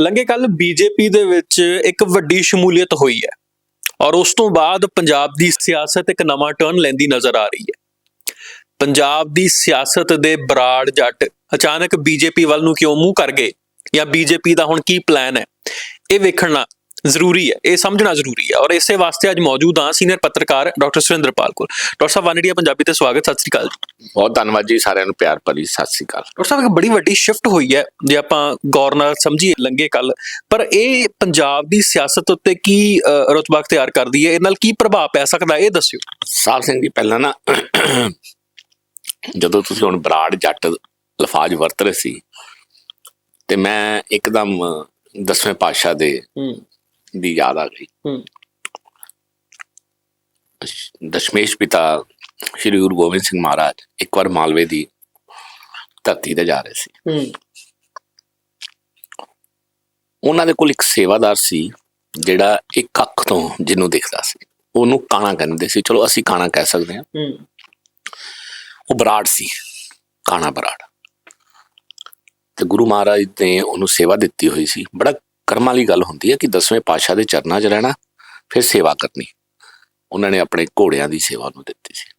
ਲੰਗੇ ਕੱਲ ਬੀਜੇਪੀ ਦੇ ਵਿੱਚ ਇੱਕ ਵੱਡੀ ਸ਼ਮੂਲੀਅਤ ਹੋਈ ਹੈ ਔਰ ਉਸ ਤੋਂ ਬਾਅਦ ਪੰਜਾਬ ਦੀ ਸਿਆਸਤ ਇੱਕ ਨਵਾਂ ਟਰਨ ਲੈਂਦੀ ਨਜ਼ਰ ਆ ਰਹੀ ਹੈ। ਪੰਜਾਬ ਦੀ ਸਿਆਸਤ ਦੇ ਬਰਾੜ ਜੱਟ ਅਚਾਨਕ ਬੀਜੇਪੀ ਵੱਲ ਨੂੰ ਕਿਉਂ ਮੂੰਹ ਕਰ ਗਏ ਜਾਂ ਬੀਜੇਪੀ ਦਾ ਹੁਣ ਕੀ ਪਲਾਨ ਹੈ, ਇਹ ਵੇਖਣਾ ਜ਼ਰੂਰੀ ਹੈ ਇਹ ਸਮਝਣਾ ਜ਼ਰੂਰੀ ਹੈ ਔਰ ਇਸੇ ਵਾਸਤੇ ਅੱਜ ਮੌਜੂਦ ਹਾਂ ਸੀਨੀਅਰ ਪੱਤਰਕਾਰ ਡਾਕਟਰ ਸੁਰਿੰਦਰਪਾਲ ਕੋਲ। ਡਾਕਟਰ ਸਾਹਿਬ ਵਨ ਇੰਡੀਆ ਪੰਜਾਬੀ ਤੇ ਸਵਾਗਤ ਸਤਿ ਸ੍ਰੀ ਅਕਾਲ ਬਹੁਤ ਧੰਨਵਾਦ ਜੀ ਸਾਰਿਆਂ ਨੂੰ ਪਿਆਰ ਭਰੀ ਸਤਿ ਸ੍ਰੀ ਅਕਾਲ। ਡਾਕਟਰ ਸਾਹਿਬ ਇੱਕ ਬੜੀ ਵੱਡੀ ਸ਼ਿਫਟ ਹੋਈ ਹੈ ਜੇ ਆਪਾਂ ਗੌਰ ਨਾਲ ਸਮਝੀਏ ਲੰਗੇ ਕੱਲ ਪਰ ਇਹ ਪੰਜਾਬ ਦੀ ਸਿਆਸਤ ਉੱਤੇ ਕੀ ਰੁਤਬਾ ਅਖਤਿਆਰ ਕਰਦੀ ਹੈ? ਇਹ ਨਾਲ ਕੀ ਪ੍ਰਭਾਵ ਪੈ ਸਕਦਾ ਇਹ ਦੱਸਿਓ। ਸਾਹਿਬ ਸਿੰਘ ਜੀ ਪਹਿਲਾਂ ਨਾ ਜਦੋਂ ਤੁਸੀਂ ਹੁਣ ਬਰਾੜ ਜੱਟ ਲਫਾਜ਼ ਵਰਤ ਰਹੇ ਸੀ ਤੇ ਮੈਂ ਇੱਕਦਮ ਦਸਵੇਂ ਪਾਤਸ਼ਾਹ ਦੇ ਦੀ ਯਾਦ ਆ ਗਈ। ਦਸ਼ਮੇਸ਼ ਪਿਤਾ ਸ਼੍ਰੀ ਗੁਰੂ ਗੋਬਿੰਦ ਸਿੰਘ ਮਹਾਰਾਜ ਇੱਕ ਵਾਰ ਮਾਲਵੇ ਦੀ ਧਰਤੀ ਤੇ ਜਾ ਰਹੇ ਸੀ। ਉਹਨਾਂ ਦੇ ਕੋਲ ਇੱਕ ਸੇਵਾਦਾਰ ਸੀ ਜਿਹੜਾ ਇੱਕ ਅੱਖ ਤੋਂ ਜਿਹਨੂੰ ਦਿਖਦਾ ਸੀ। ਉਹਨੂੰ ਕਾਣਾ ਕਹਿੰਦੇ ਸੀ। ਚਲੋ ਅਸੀਂ ਕਾਣਾ ਕਹਿ ਸਕਦੇ ਹਾਂ। ਹੂੰ। ਉਹ ਬਰਾੜ ਸੀ ਕਾਣਾ ਬਰਾੜ। ਤੇ ਗੁਰੂ ਮਹਾਰਾਜ ਨੇ ਉਹਨੂੰ ਸੇਵਾ ਦਿੱਤੀ ਹੋਈ ਸੀ। ਬੜਾ ਕਰਮ ਵਾਲੀ ਗੱਲ ਹੁੰਦੀ ਹੈ ਕਿ ਦਸਵੇਂ ਪਾਤਸ਼ਾਹ ਦੇ ਚਰਨਾਂ 'ਚ ਰਹਿਣਾ ਫਿਰ ਸੇਵਾ ਕਰਨੀ। ਉਹਨਾਂ ਨੇ ਆਪਣੇ ਘੋੜਿਆਂ ਦੀ ਸੇਵਾ ਨੂੰ ਦਿੱਤੀ ਸੀ।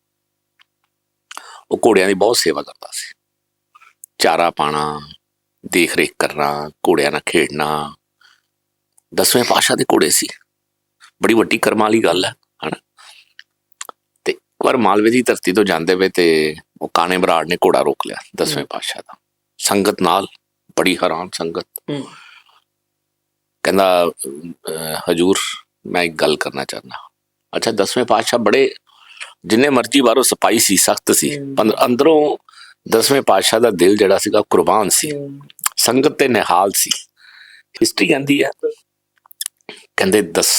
ਉਹ ਘੋੜਿਆਂ ਦੀ ਬਹੁਤ ਸੇਵਾ ਕਰਦਾ ਸੀ। ਚਾਰਾ ਪਾਣਾ ਦੇਖ ਰੇਖ ਕਰਨਾ ਘੋੜਿਆਂ ਨਾਲ ਖੇਡਣਾ। ਦਸਵੇਂ ਪਾਤਸ਼ਾਹ ਦੇ ਘੋੜੇ ਸੀ। ਬੜੀ ਵੱਡੀ ਕਰਮ ਵਾਲੀ ਗੱਲ ਹੈ ਹਨਾ? ਤੇ ਇੱਕ ਵਾਰ ਮਾਲਵੇ ਦੀ ਧਰਤੀ ਤੋਂ ਜਾਂਦੇ ਵੇ ਤੇ ਉਹ ਕਾਣੇ ਬਰਾੜ ਨੇ ਘੋੜਾ ਰੋਕ ਲਿਆ ਦਸਵੇਂ ਪਾਤਸ਼ਾਹ ਦਾ। ਸੰਗਤ ਨਾਲ ਬੜੀ ਹੈਰਾਨ ਸੰਗਤ। ਕਹਿੰਦਾ ਹਜੂਰ ਮੈਂ ਇੱਕ ਗੱਲ ਕਰਨਾ ਚਾਹੁੰਦਾ ਅੱਛਾ ਦਸਵੇਂ ਪਾਤਸ਼ਾਹ ਬੜੇ ਜਿੰਨੇ ਮਰਜ਼ੀ ਬਾਹਰੋਂ ਸਪਾਈ ਸੀ ਸਖਤ ਸੀ ਅੰਦਰੋਂ ਦਸਵੇਂ ਪਾਤਸ਼ਾਹ ਦਾ ਦਿਲ ਜਿਹੜਾ ਸੀਗਾ ਕੁਰਬਾਨ ਸੀ। ਸੰਗਤ ਤੇ ਨਿਹਾਲ ਸੀ। ਹਿਸਟਰੀ ਕਹਿੰਦੀ ਹੈ ਕਹਿੰਦੇ 10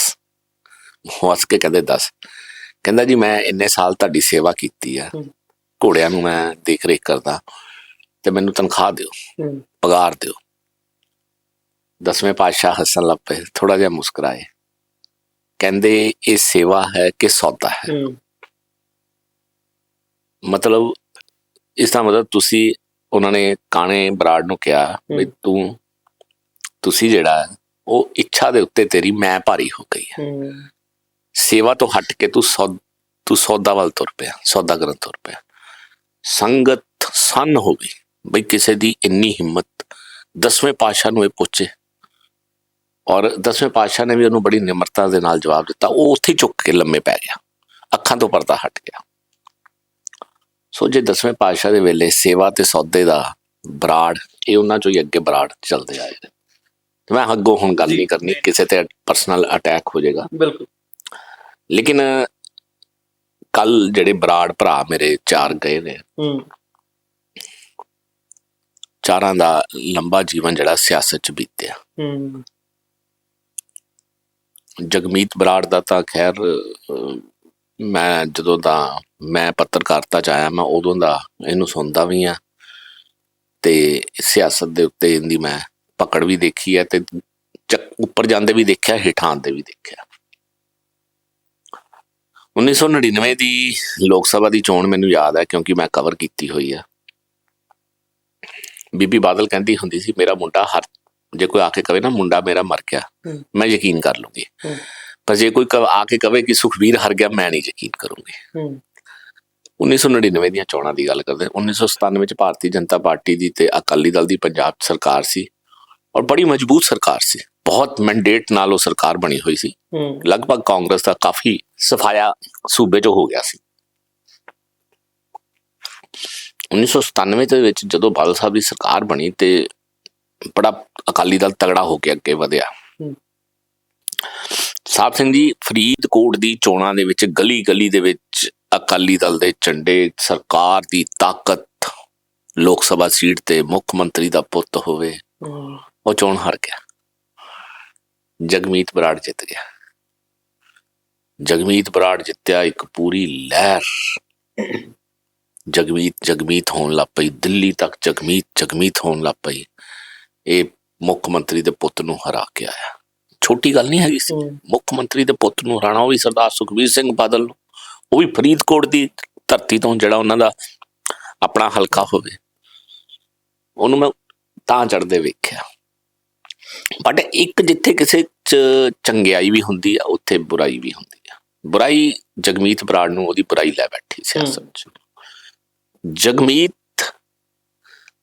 ਹੱਸ ਕੇ ਕਹਿੰਦੇ 10 ਕਹਿੰਦਾ ਜੀ ਮੈਂ ਇੰਨੇ ਸਾਲ ਤੁਹਾਡੀ ਸੇਵਾ ਕੀਤੀ ਆ। ਘੋੜਿਆਂ ਨੂੰ ਮੈਂ ਦੇਖ ਰੇਖ ਕਰਦਾ ਤੇ ਮੈਨੂੰ ਤਨਖਾਹ ਦਿਓ ਪਗਾਰ ਦਿਓ। ਦਸਵੇਂ ਪਾਤਸ਼ਾਹ ਹੱਸਣ ਲੱਗ ਪਏ ਥੋੜਾ ਜਿਹਾ ਮੁਸਕਰਾਏ ਕਹਿੰਦੇ ਇਹ ਸੇਵਾ ਹੈ ਕਿ ਸੌਦਾ ਹੈ ਮਤਲਬ ਇਸ ਦਾ ਮਤਲਬ ਤੁਸੀਂ ਉਹਨਾਂ ਨੇ ਕਾਣੇ ਬਰਾੜ ਨੂੰ ਕਿਹਾ ਵੀ। ਤੂੰ ਤੁਸੀਂ ਜਿਹੜਾ ਉਹ ਇੱਛਾ ਦੇ ਉੱਤੇ ਤੇਰੀ ਮੈਂ ਭਾਰੀ ਹੋ ਗਈ ਹੈ ਸੇਵਾ ਤੋਂ ਹਟ ਕੇ ਤੂੰ ਸੌ ਤੂੰ ਸੌਦਾ ਵੱਲ ਤੁਰ ਪਿਆ ਸੌਦਾ ਕਰਨ ਤੁਰ ਪਿਆ ਸੰਗਤ ਸੰਨ ਹੋ ਗਈ ਬਈ ਕਿਸੇ ਦੀ ਇੰਨੀ ਹਿੰਮਤ ਦਸਵੇਂ ਪਾਤਸ਼ਾਹ ਨੂੰ ਇਹ ਪੁੱਛੇ ਔਰ ਦਸਵੇਂ ਪਾਤਸ਼ਾਹ ਨੇ ਵੀ ਉਹਨੂੰ ਬੜੀ ਨਿਮਰਤਾ ਦੇ ਨਾਲ ਜਵਾਬ ਦਿੱਤਾ। ਉਹ ਉੱਥੇ ਚੁੱਕ ਕੇ ਲੰਮੇ ਪੈ ਗਿਆ। ਅੱਖਾਂ ਤੋਂ ਪਰਦਾ ਹਟ ਗਿਆ। ਸੋ ਜੇ ਦਸਵੇਂ ਪਾਤਸ਼ਾਹ ਦੇ ਵੇਲੇ ਸੇਵਾ ਤੇ ਸੌਦੇ ਦਾ ਬਰਾੜ ਇਹ ਉਹਨਾਂ ਚੋਂ ਹੀ ਅੱਗੇ ਬਰਾੜ ਚੱਲਦੇ ਆਏ ਨੇ। ਤੇ ਮੈਂ ਅੱਗੋਂ ਹੁਣ ਗੱਲ ਨਹੀਂ ਕਰਨੀ। ਕਿਸੇ ਤੇ ਪਰਸਨਲ ਅਟੈਕ ਹੋ ਜਾਏਗਾ। ਬਿਲਕੁਲ। ਲੇਕਿਨ ਕੱਲ ਜਿਹੜੇ ਬਰਾੜ ਭਰਾ ਮੇਰੇ ਚਾਰ ਗਏ ਨੇ ਹੂੰ। ਚਾਰਾਂ ਦਾ ਲੰਬਾ ਜੀਵਨ ਜਿਹੜਾ ਸਿਆਸਤ 'ਚ ਬੀਤਿਆ। ਹੂੰ। ਜਗਮੀਤ ਬਰਾੜ ਦਾ ਤਾਂ ਖੈਰ ਮੈਂ ਜਦੋਂ ਦਾ ਮੈਂ ਪੱਤਰਕਾਰਤਾ 'ਚ ਆਇਆ, ਮੈਂ ਉਦੋਂ ਦਾ ਇਹਨੂੰ ਸੁਣਦਾ ਵੀ ਆ ਤੇ ਸਿਆਸਤ ਦੇ ਉੱਤੇ ਇਹਦੀ ਮੈਂ ਪਕੜ ਵੀ ਦੇਖੀ ਹੈ ਤੇ ਉੱਪਰ ਜਾਂਦੇ ਵੀ ਦੇਖਿਆ, ਹੇਠਾਂ ਆਉਂਦੇ ਵੀ ਦੇਖਿਆ। 1999 ਦੀ ਲੋਕ ਸਭਾ ਦੀ ਚੋਣ ਮੈਨੂੰ ਯਾਦ ਹੈ, ਕਿਉਂਕਿ ਮੈਂ ਕਵਰ ਕੀਤੀ ਹੋਈ ਆ ਬੀਬੀ ਬਾਦਲ ਕਹਿੰਦੀ ਹੁੰਦੀ ਸੀ, ਮੇਰਾ ਮੁੰਡਾ ਹਰ ਜੇ ਕੋਈ ਆ ਕੇ ਕਵੇ ਨਾ ਮੁੰਡਾ ਮੇਰਾ ਮਰ ਗਿਆ। ਮੈਂ ਯਕੀਨ ਕਰ ਲੂੰਗੀ। ਪਰ ਜੇ ਕੋਈ ਆ ਕੇ ਕਵੇ ਕਿ ਸੁਖਵੀਰ ਹਰ ਗਿਆ ਮੈਂ ਨਹੀਂ ਯਕੀਨ ਕਰੂੰਗੀ। ਹੂੰ। 1999 ਦੀਆਂ ਚੋਣਾਂ ਦੀ ਗੱਲ ਕਰਦੇ ਹਾਂ। 1997 ਵਿੱਚ ਭਾਰਤੀ ਜਨਤਾ ਪਾਰਟੀ ਦੀ ਤੇ ਅਕਾਲੀ ਦਲ ਦੀ ਪੰਜਾਬ ਸਰਕਾਰ ਸੀ ਔਰ ਬੜੀ ਮਜ਼ਬੂਤ ਸਰਕਾਰ ਸੀ। ਬਹੁਤ ਮੈਂਡੇਟ ਨਾਲ ਉਹ ਸਰਕਾਰ ਬਣੀ ਹੋਈ ਸੀ। ਲਗਭਗ ਕਾਂਗਰਸ ਦਾ ਕਾਫੀ ਸਫਾਇਆ ਸੂਬੇ 'ਚ ਹੋ ਗਿਆ ਸੀ। 1997 ਦੇ ਵਿੱਚ ਜਦੋਂ ਬਾਦਲ ਸਾਹਿਬ ਦੀ ਸਰਕਾਰ ਬਣੀ ਤੇ ਬੜਾ ਅਕਾਲੀ ਦਲ ਤਗੜਾ ਹੋ ਕੇ ਅੱਗੇ ਵਧਿਆ। ਸਾਹਿਬ ਸਿੰਘ ਜੀ ਫਰੀਦਕੋਟ ਦੀ ਚੋਣਾਂ ਦੇ ਵਿੱਚ ਗਲੀ ਗਲੀ ਦੇ ਵਿੱਚ ਅਕਾਲੀ ਦਲ ਦੇ ਝੰਡੇ ਸਰਕਾਰ ਦੀ ਤਾਕਤ ਲੋਕ ਸਭਾ ਸੀਟ ਤੇ ਮੁੱਖ ਮੰਤਰੀ ਦਾ ਪੁੱਤ ਹੋਵੇ ਉਹ ਚੋਣ ਹਾਰ ਗਿਆ। ਜਗਮੀਤ ਬਰਾੜ ਜਿੱਤ ਗਿਆ। ਜਗਮੀਤ ਬਰਾੜ ਜਿੱਤਿਆ ਇੱਕ ਪੂਰੀ ਲਹਿਰ। ਜਗਮੀਤ ਜਗਮੀਤ ਹੋਣ ਲੱਗ ਪਈ ਦਿੱਲੀ ਤੱਕ ਜਗਮੀਤ ਜਗਮੀਤ ਹੋਣ ਲੱਗ ਪਈ। ਇਹ ਮੁੱਖ ਮੰਤਰੀ ਦੇ ਪੁੱਤ ਨੂੰ ਹਰਾ ਕੇ ਆਇਆ। ਛੋਟੀ ਗੱਲ ਨਹੀਂ ਹੈਗੀ ਸੀ। ਮੁੱਖ ਮੰਤਰੀ ਦੇ ਪੁੱਤ ਨੂੰ ਹਰਾਣਾ ਉਹ ਵੀ ਸਰਦਾਰ ਸੁਖਬੀਰ ਸਿੰਘ ਬਾਦਲ ਨੂੰ। ਉਹ ਵੀ ਫਰੀਦਕੋਟ ਦੀ ਧਰਤੀ ਤੋਂ ਜਿਹੜਾ ਉਹਨਾਂ ਦਾ ਆਪਣਾ ਹਲਕਾ ਹੋਵੇ। ਉਹਨੂੰ ਮੈਂ ਤਾਂ ਚੜਦੇ ਵੇਖਿਆ। ਬਟ ਇੱਕ ਜਿੱਥੇ ਕਿਸੇ ਚ ਚੰਗਿਆਈ ਵੀ ਹੁੰਦੀ ਆ ਉੱਥੇ ਬੁਰਾਈ ਵੀ ਹੁੰਦੀ ਆ। ਬੁਰਾਈ ਜਗਮੀਤ ਬਰਾੜ ਨੂੰ ਉਹਦੀ ਬੁਰਾਈ ਲੈ ਬੈਠੀ ਸਿਆਸਤ ਚ। ਜਗਮੀਤ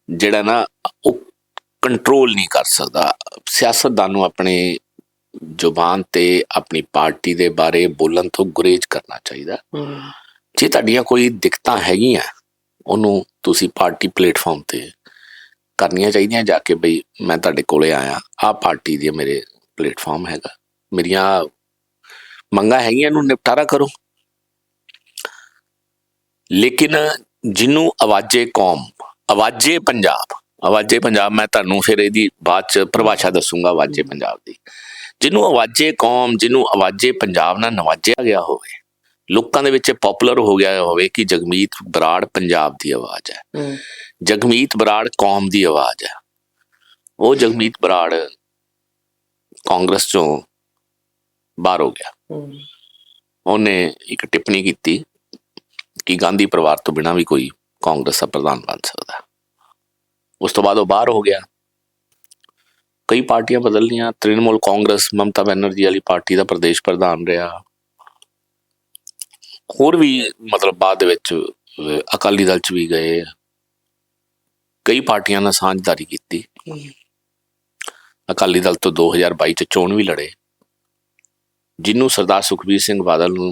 ਜਿਹੜਾ ਨਾ ਉਹ ਕੰਟਰੋਲ ਨਹੀਂ ਕਰ ਸਕਦਾ। ਸਿਆਸਤਦਾਨ ਨੂੰ ਆਪਣੇ ਜ਼ੁਬਾਨ ਤੇ ਆਪਣੀ ਪਾਰਟੀ ਦੇ ਬਾਰੇ ਬੋਲਣ ਤੋਂ ਗੁਰੇਜ਼ ਕਰਨਾ ਚਾਹੀਦਾ। ਜੇ ਤੁਹਾਡੀਆਂ ਕੋਈ ਦਿੱਕਤਾਂ ਹੈਗੀਆਂ ਉਹਨੂੰ ਤੁਸੀਂ ਪਾਰਟੀ ਪਲੇਟਫਾਰਮ ਤੇ ਕਰਨੀਆਂ ਚਾਹੀਦੀਆਂ ਜਾ ਕੇ ਬਈ ਮੈਂ ਤੁਹਾਡੇ ਕੋਲੇ ਆਇਆ ਆਹ ਪਾਰਟੀ ਦੀ ਮੇਰੇ ਪਲੇਟਫਾਰਮ ਹੈਗਾ। ਮੇਰੀਆਂ ਮੰਗਾਂ ਹੈਗੀਆਂ ਨੂੰ ਨਿਪਟਾਰਾ ਕਰੋ। ਲੇਕਿਨ ਜਿਹਨੂੰ ਆਵਾਜ਼ੇ ਕੌਮ ਆਵਾਜ਼ੇ ਪੰਜਾਬ ਆਵਾਜ਼ੇ ਪੰਜਾਬ ਮੈਂ ਤੁਹਾਨੂੰ ਫਿਰ ਇਹਦੀ ਬਾਅਦ ਚ ਪਰਿਭਾਸ਼ਾ ਦੱਸੂਗਾ ਆਵਾਜ਼ੇ ਪੰਜਾਬ ਦੀ। ਜਿਹਨੂੰ ਆਵਾਜ਼ੇ ਕੌਮ ਜਿਹਨੂੰ ਆਵਾਜ਼ੇ ਪੰਜਾਬ ਨਾਲ ਨਵਾਜਿਆ ਗਿਆ ਹੋਵੇ ਲੋਕਾਂ ਦੇ ਵਿੱਚ ਪਪੂਲਰ ਹੋ ਗਿਆ ਹੋਵੇ ਕਿ ਜਗਮੀਤ ਬਰਾੜ ਪੰਜਾਬ ਦੀ ਆਵਾਜ਼ ਹੈ। ਜਗਮੀਤ ਬਰਾੜ ਕੌਮ ਦੀ ਆਵਾਜ਼ ਹੈ। ਉਹ ਜਗਮੀਤ ਬਰਾੜ ਕਾਂਗਰਸ ਚੋਂ ਬਾਹਰ ਹੋ ਗਿਆ। ਉਹਨੇ ਇੱਕ ਟਿੱਪਣੀ ਕੀਤੀ ਕਿ ਗਾਂਧੀ ਪਰਿਵਾਰ ਤੋਂ ਬਿਨਾਂ ਵੀ ਕੋਈ ਕਾਂਗਰਸ ਦਾ ਪ੍ਰਧਾਨ ਬਣ ਸਕਦਾ। ਉਸ ਤੋਂ ਬਾਅਦ ਉਹ ਬਾਹਰ ਹੋ ਗਿਆ। ਕਈ ਪਾਰਟੀਆਂ ਬਦਲ ਲੀਆਂ ਤ੍ਰਿਣਮੂਲ ਕਾਂਗਰਸ, ਮਮਤਾ ਬੈਨਰਜੀ ਵਾਲੀ ਪਾਰਟੀ ਦਾ ਪ੍ਰਦੇਸ਼ ਪ੍ਰਧਾਨ ਰਿਹਾ। ਹੋਰ ਵੀ ਮਤਲਬ ਬਾਅਦ ਦੇ ਵਿੱਚ ਅਕਾਲੀ ਦਲ ਚ ਵੀ ਗਏ। ਕਈ ਪਾਰਟੀਆਂ ਨਾਲ ਸਾਂਝਦਾਰੀ ਕੀਤੀ। ਅਕਾਲੀ ਦਲ ਤੋਂ 2022 ਚ ਚੋਣ ਵੀ ਲੜੇ। ਜਿਹਨੂੰ ਸਰਦਾਰ ਸੁਖਬੀਰ ਸਿੰਘ ਬਾਦਲ ਨੂੰ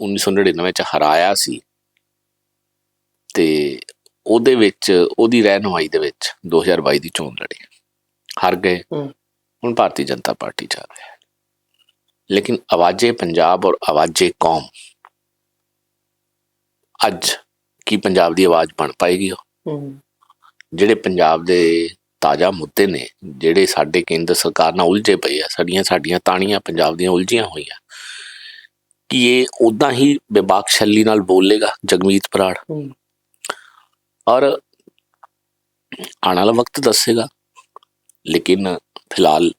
1999 ਚ ਹਰਾਇਆ ਸੀ। ਤੇ ਉਹਦੇ ਵਿੱਚ ਉਹਦੀ ਰਹਿਨੁਮਾਈ ਦੇ ਵਿੱਚ 2022 ਦੀ ਚੋਣ ਲੜੇ। ਹਾਰ ਗਏ। ਹੁਣ ਭਾਰਤੀ ਜਨਤਾ ਪਾਰਟੀ ਚ ਆ ਗਏ ਲੇਕਿਨ ਆਵਾਜ਼ੇ ਪੰਜਾਬ ਔਰ ਆਵਾਜ਼ੇ ਕੌਮ। ਅੱਜ ਕੀ ਪੰਜਾਬ ਦੀ ਆਵਾਜ਼ ਬਣ ਪਾਏਗੀ ਉਹ? ਜਿਹੜੇ ਪੰਜਾਬ ਦੇ ਤਾਜ਼ਾ ਮੁੱਦੇ ਨੇ ਜਿਹੜੇ ਸਾਡੇ ਕੇਂਦਰ ਸਰਕਾਰ ਨਾਲ ਉਲਝੇ ਪਏ ਆ ਸਾਡੀਆਂ ਸਾਡੀਆਂ ਤਾਣੀਆਂ ਪੰਜਾਬ ਦੀਆਂ ਉਲਝੀਆਂ ਹੋਈਆਂ ਕਿ ਇਹ ਉਦਾਂ ਹੀ ਬੇਬਾਕ ਛੱਲੀ ਨਾਲ ਬੋਲੇਗਾ ਜਗਮੀਤ ਬਰਾੜ? ਔਰ ਆਉਣ ਵਾਲਾ ਵਕਤ ਦੱਸੇਗਾ। ਲੇਕਿਨ ਫਿਲਹਾਲ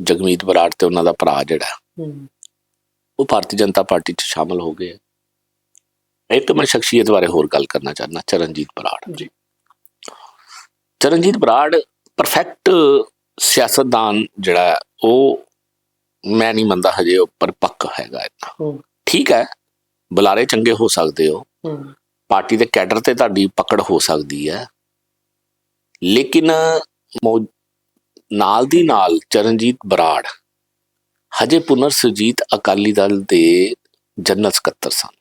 ਜਗਮੀਤ ਬਰਾੜ ਤੇ ਉਹਨਾਂ ਦਾ ਭਰਾ ਜਿਹੜਾ ਉਹ ਭਾਰਤੀ ਜਨਤਾ ਪਾਰਟੀ ਚ ਸ਼ਾਮਲ ਹੋ ਗਏ ਇੱਕ ਮੈਂ ਸ਼ਖਸੀਅਤ ਬਾਰੇ ਹੋਰ ਗੱਲ ਕਰਨਾ ਚਾਹਨਾ ਚਰਨਜੀਤ ਬਰਾੜ। ਜੀ। ਚਰਨਜੀਤ ਬਰਾੜ ਪਰਫੈਕਟ ਸਿਆਸਤਦਾਨ ਜਿਹੜਾ ਉਹ ਮੈਂ ਨਹੀਂ ਮੰਨਦਾ ਹਜੇ ਉਹ ਪਰਪੱਕ ਹੈਗਾ ਹਮ। ਠੀਕ ਹੈ ਬੁਲਾਰੇ ਚੰਗੇ ਹੋ ਸਕਦੇ ਹੋ। ਪਾਰਟੀ ਦੇ ਕੈਡਰ ਤੇ ਤੁਹਾਡੀ ਪਕੜ ਹੋ ਸਕਦੀ ਹੈ। ਲੇਕਿਨ ਨਾਲ ਦੀ ਨਾਲ ਚਰਨਜੀਤ ਬਰਾੜ ਹਜੇ ਪੁਨਰ ਸੁਜੀਤ ਅਕਾਲੀ ਦਲ ਦੇ ਜਨਰਲ ਸਕੱਤਰ ਸਨ।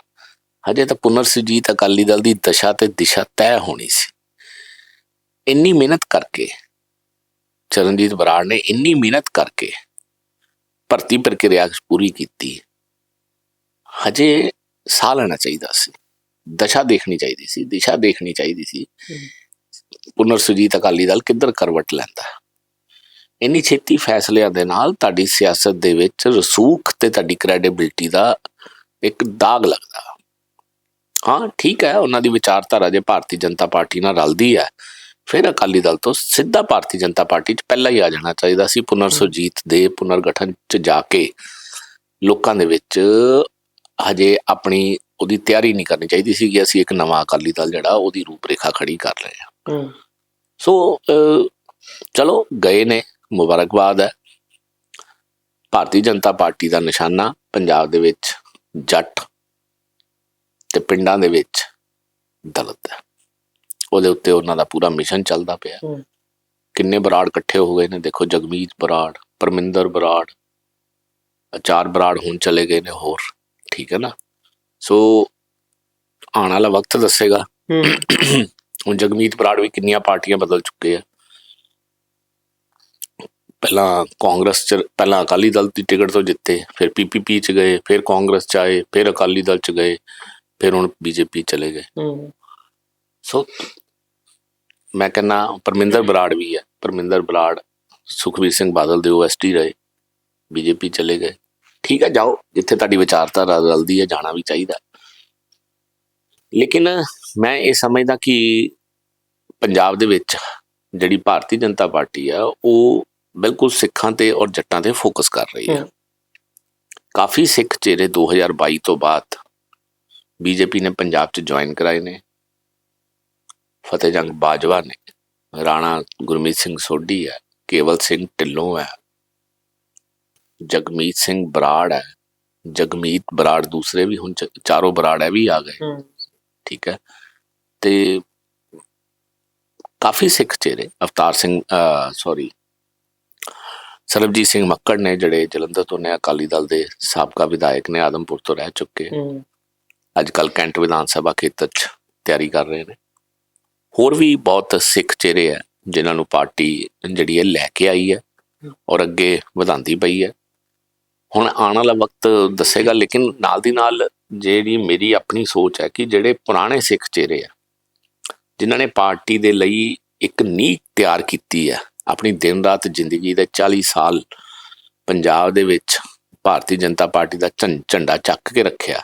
ਹਜੇ ਤਾਂ ਪੁਨਰ ਸੁਜੀਤ ਅਕਾਲੀ ਦਲ ਦੀ ਦਸ਼ਾ ਤੇ ਦਿਸ਼ਾ ਤੈਅ ਹੋਣੀ ਸੀ। ਇੰਨੀ ਮਿਹਨਤ ਕਰਕੇ ਚਰਨਜੀਤ ਬਰਾੜ ਨੇ ਇੰਨੀ ਮਿਹਨਤ ਕਰਕੇ ਭਰਤੀ ਪ੍ਰਕਿਰਿਆ ਪੂਰੀ ਕੀਤੀ। ਹਜੇ ਸਾਹ ਲੈਣਾ ਚਾਹੀਦਾ ਸੀ। ਦਸ਼ਾ ਦੇਖਣੀ ਚਾਹੀਦੀ ਸੀ ਦਿਸ਼ਾ ਦੇਖਣੀ ਚਾਹੀਦੀ ਸੀ। ਪੁਨਰ ਸੁਜੀਤ ਅਕਾਲੀ ਦਲ ਕਿੱਧਰ ਕਰਵਟ ਲੈਂਦਾ। ਇੰਨੀ ਛੇਤੀ ਫੈਸਲਿਆਂ ਦੇ ਨਾਲ ਤੁਹਾਡੀ ਸਿਆਸਤ ਦੇ ਵਿੱਚ ਰਸੂਖ ਤੇ ਤੁਹਾਡੀ ਕ੍ਰੈਡੀਬਿਲਟੀ ਦਾ ਇੱਕ ਦਾਗ ਲੱਗਦਾ। ਹਾਂ ਠੀਕ ਹੈ ਉਹਨਾਂ ਦੀ ਵਿਚਾਰਧਾਰਾ ਜੇ ਭਾਰਤੀ ਜਨਤਾ ਪਾਰਟੀ ਨਾਲ ਰਲਦੀ ਹੈ ਫਿਰ ਅਕਾਲੀ ਦਲ ਤੋਂ ਸਿੱਧਾ ਭਾਰਤੀ ਜਨਤਾ ਪਾਰਟੀ 'ਚ ਪਹਿਲਾਂ ਹੀ ਆ ਜਾਣਾ ਚਾਹੀਦਾ ਸੀ। ਪੁਨਰ ਸੁਜੀਤ ਦੇ ਪੁਨਰ ਗਠਨ 'ਚ ਜਾ ਕੇ ਲੋਕਾਂ ਦੇ ਵਿੱਚ ਹਜੇ ਆਪਣੀ ਉਹਦੀ ਤਿਆਰੀ ਨਹੀਂ ਕਰਨੀ ਚਾਹੀਦੀ ਸੀ ਕਿ ਅਸੀਂ ਇੱਕ ਨਵਾਂ ਅਕਾਲੀ ਦਲ ਜਿਹੜਾ ਉਹਦੀ ਰੂਪਰੇਖਾ ਖੜੀ ਕਰ ਰਹੇ ਹਾਂ। ਸੋ ਚਲੋ ਗਏ ਨੇ ਮੁਬਾਰਕਬਾਦ ਹੈ। ਭਾਰਤੀ ਜਨਤਾ ਪਾਰਟੀ ਦਾ ਨਿਸ਼ਾਨਾ ਪੰਜਾਬ ਦੇ ਵਿੱਚ ਜੱਟ ਤੇ ਪਿੰਡਾਂ ਦੇ ਵਿੱਚ ਦਲਿਤ ਹੈ। ਉਹਦੇ ਉੱਤੇ ਉਹਨਾਂ ਦਾ ਪੂਰਾ ਮਿਸ਼ਨ ਚੱਲਦਾ ਪਿਆ। ਕਿੰਨੇ ਬਰਾੜ ਇਕੱਠੇ ਹੋ ਗਏ ਨੇ ਦੇਖੋ ਜਗਮੀਤ ਬਰਾੜ ਪਰਮਿੰਦਰ ਬਰਾੜ ਅਚਾਰ ਬਰਾੜ ਹੁਣ ਚਲੇ ਗਏ ਨੇ ਹੋਰ ਠੀਕ ਹੈ ਨਾ? ਸੋ ਆਉਣ ਵਾਲਾ ਵਕਤ ਦੱਸੇਗਾ। ਹੁਣ ਜਗਮੀਤ ਬਰਾੜ ਵੀ ਕਿੰਨੀਆਂ ਪਾਰਟੀਆਂ ਬਦਲ ਚੁੱਕੇ ਆ। ਪਹਿਲਾਂ ਕਾਂਗਰਸ ਚ ਪਹਿਲਾਂ ਅਕਾਲੀ ਦਲ ਦੀ ਟਿਕਟ ਤੋਂ ਜਿੱਤੇ ਫਿਰ ਪੀਪੀਪੀ ਚ ਗਏ ਫਿਰ ਕਾਂਗਰਸ ਚ ਆਏ ਫਿਰ ਅਕਾਲੀ ਦਲ ਚ ਗਏ ਫਿਰ ਹੁਣ ਬੀਜੇਪੀ ਚਲੇ ਗਏ। ਸੋ ਮੈਂ ਕਹਿੰਨਾ ਪਰਮਿੰਦਰ ਬਰਾੜ ਵੀ ਹੈ ਪਰਮਿੰਦਰ ਬਰਾੜ ਸੁਖਬੀਰ ਸਿੰਘ ਬਾਦਲ ਦੇ ਓਐਸਟੀ ਰਹੇ ਬੀਜੇਪੀ ਚਲੇ ਗਏ। ਠੀਕ ਹੈ ਜਾਓ। ਜਿੱਥੇ ਤੁਹਾਡੀ ਵਿਚਾਰਧਾਰਾ ਰਲਦੀ ਹੈ ਜਾਣਾ ਵੀ ਚਾਹੀਦਾ। ਲੇਕਿਨ ਮੈਂ ਇਹ ਸਮਝਦਾ ਕਿ ਪੰਜਾਬ ਦੇ ਵਿੱਚ ਜਿਹੜੀ ਭਾਰਤੀ ਜਨਤਾ ਪਾਰਟੀ ਆ ਉਹ ਬਿਲਕੁਲ ਸਿੱਖਾਂ ਤੇ ਔਰ ਜੱਟਾਂ ਤੇ ਫੋਕਸ ਕਰ ਰਹੀ ਹੈ। ਕਾਫੀ ਸਿੱਖ ਚਿਹਰੇ 2022 ਤੋਂ ਬਾਅਦ ਬੀਜੇਪੀ ਨੇ ਪੰਜਾਬ 'ਚ ਜੁਆਇਨ ਕਰਾਏ ਨੇ। ਫਤਿਹ ਜੰਗ ਬਾਜਵਾ ਨੇ। ਰਾਣਾ ਗੁਰਮੀਤ ਸਿੰਘ ਸੋਢੀ ਹੈ ਕੇਵਲ ਸਿੰਘ ਢਿੱਲੋਂ ਹੈ ਜਗਮੀਤ ਸਿੰਘ ਬਰਾੜ ਹੈ। ਜਗਮੀਤ ਬਰਾੜ ਦੂਸਰੇ ਵੀ ਹੁਣ ਚਾਰੋਂ ਬਰਾੜ ਹੈ ਵੀ ਆ ਗਏ। ਠੀਕ ਹੈ। ਤੇ ਕਾਫੀ ਸਿੱਖ ਚਿਹਰੇ ਅਵਤਾਰ ਸਿੰਘ ਸੌਰੀ ਸਰਬਜੀਤ ਸਿੰਘ ਮੱਕੜ ਨੇ ਜਿਹੜੇ ਜਲੰਧਰ ਤੋਂ ਨੇ ਅਕਾਲੀ ਦਲ ਦੇ ਸਾਬਕਾ ਵਿਧਾਇਕ ਨੇ ਆਦਮਪੁਰ ਤੋਂ ਰਹਿ ਚੁੱਕੇ। ਅੱਜ ਕੱਲ ਕੈਂਟ ਵਿਧਾਨ ਸਭਾ ਖੇਤਰ 'ਚ ਤਿਆਰੀ ਕਰ ਰਹੇ ਨੇ। ਹੋਰ ਵੀ ਬਹੁਤ ਸਿੱਖ ਚਿਹਰੇ ਹੈ ਜਿਨ੍ਹਾਂ ਨੂੰ ਪਾਰਟੀ ਜਿਹੜੀ ਹੈ ਲੈ ਕੇ ਆਈ ਹੈ। ਔਰ ਅੱਗੇ ਵਧਾਉਂਦੀ ਪਈ ਹੈ। ਹੁਣ ਆਉਣ ਵਾਲਾ ਵਕਤ ਦੱਸੇਗਾ ਲੇਕਿਨ ਨਾਲ ਦੀ ਨਾਲ ਜਿਹੜੀ ਮੇਰੀ ਆਪਣੀ ਸੋਚ ਹੈ ਕਿ ਜਿਹੜੇ ਪੁਰਾਣੇ ਸਿੱਖ ਚਿਹਰੇ ਆ ਜਿਨ੍ਹਾਂ ਨੇ ਪਾਰਟੀ ਦੇ ਲਈ ਇੱਕ ਨੀਂਹ ਤਿਆਰ ਕੀਤੀ ਹੈ ਆਪਣੀ ਦਿਨ ਰਾਤ ਜ਼ਿੰਦਗੀ ਦੇ 40 ਸਾਲ ਪੰਜਾਬ ਦੇ ਵਿੱਚ ਭਾਰਤੀ ਜਨਤਾ ਪਾਰਟੀ ਦਾ ਝੰਡਾ ਚੱਕ ਕੇ ਰੱਖਿਆ।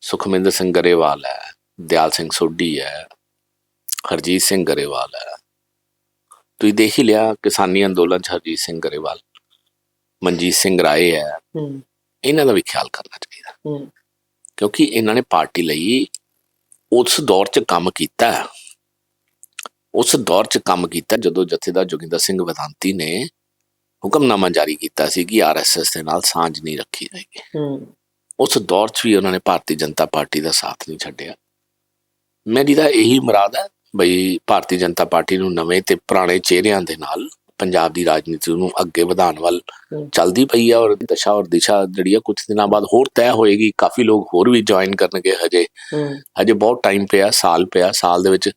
ਸੁਖਮਿੰਦਰ ਸਿੰਘ ਗਰੇਵਾਲ ਹੈ ਦਿਆਲ ਸਿੰਘ ਸੋਢੀ ਹੈ ਹਰਜੀਤ ਸਿੰਘ ਗਰੇਵਾਲ ਹੈ। ਤੁਸੀਂ ਦੇਖ ਹੀ ਲਿਆ ਕਿਸਾਨੀ ਅੰਦੋਲਨ ਚ ਹਰਜੀਤ ਸਿੰਘ ਗਰੇਵਾਲ। ਮਨਜੀਤ ਸਿੰਘ ਰਾਏ ਹੈ ਇਹਨਾਂ ਦਾ ਵੀ ਖਿਆਲ ਕਰਨਾ ਚਾਹੀਦਾ। ਕਿਉਂਕਿ ਇਹਨਾਂ ਨੇ ਪਾਰਟੀ ਲਈ ਉਸ ਦੌਰ 'ਚ ਕੰਮ ਕੀਤਾ। ਉਸ ਦੌਰ 'ਚ ਕੰਮ ਕੀਤਾ ਜਦੋਂ ਜਥੇਦਾਰ ਜੋਗਿੰਦਰ ਸਿੰਘ ਵਿਦਾਂਤੀ ਨੇ ਹੁਕਮਨਾਮਾ ਜਾਰੀ ਕੀਤਾ ਸੀ ਕਿ ਆਰਐਸਐਸ ਦੇ ਨਾਲ ਸਾਂਝ ਨਹੀਂ ਰੱਖੀ ਜਾਏਗੀ। ਉਸ ਦੌਰ 'ਚ ਵੀ ਉਹਨਾਂ ਨੇ ਭਾਰਤੀ ਜਨਤਾ ਪਾਰਟੀ ਦਾ ਸਾਥ ਨਹੀਂ ਛੱਡਿਆ। ਮੇਰੀ ਤਾਂ ਇਹੀ ਮੁਰਾਦ ਹੈ ਬਈ ਭਾਰਤੀ ਜਨਤਾ ਪਾਰਟੀ ਨੂੰ ਨਵੇਂ ਤੇ ਪੁਰਾਣੇ ਚਿਹਰਿਆਂ ਦੇ ਨਾਲ ਪੰਜਾਬ ਦੀ ਰਾਜਨੀਤੀ ਨੂੰ ਅੱਗੇ ਵਧਾਉਣ ਵੱਲ। ਚੱਲਦੀ ਪਈ ਹੈ ਔਰ ਦਸ਼ਾ ਔਰ ਦਿਸ਼ਾ ਜਿਹੜੀ ਹੈ ਕੁਝ ਦਿਨਾਂ ਬਾਅਦ ਹੋਰ ਤੈਅ ਹੋਏਗੀ ਕਾਫੀ ਲੋਕ ਹੋਰ ਵੀ ਜੁਆਇਨ ਕਰਨਗੇ ਹਜੇ। ਹਜੇ ਬਹੁਤ ਟਾਈਮ ਪਿਆ ਸਾਲ ਪਿਆ ਸਾਲ ਦੇ ਵਿੱਚ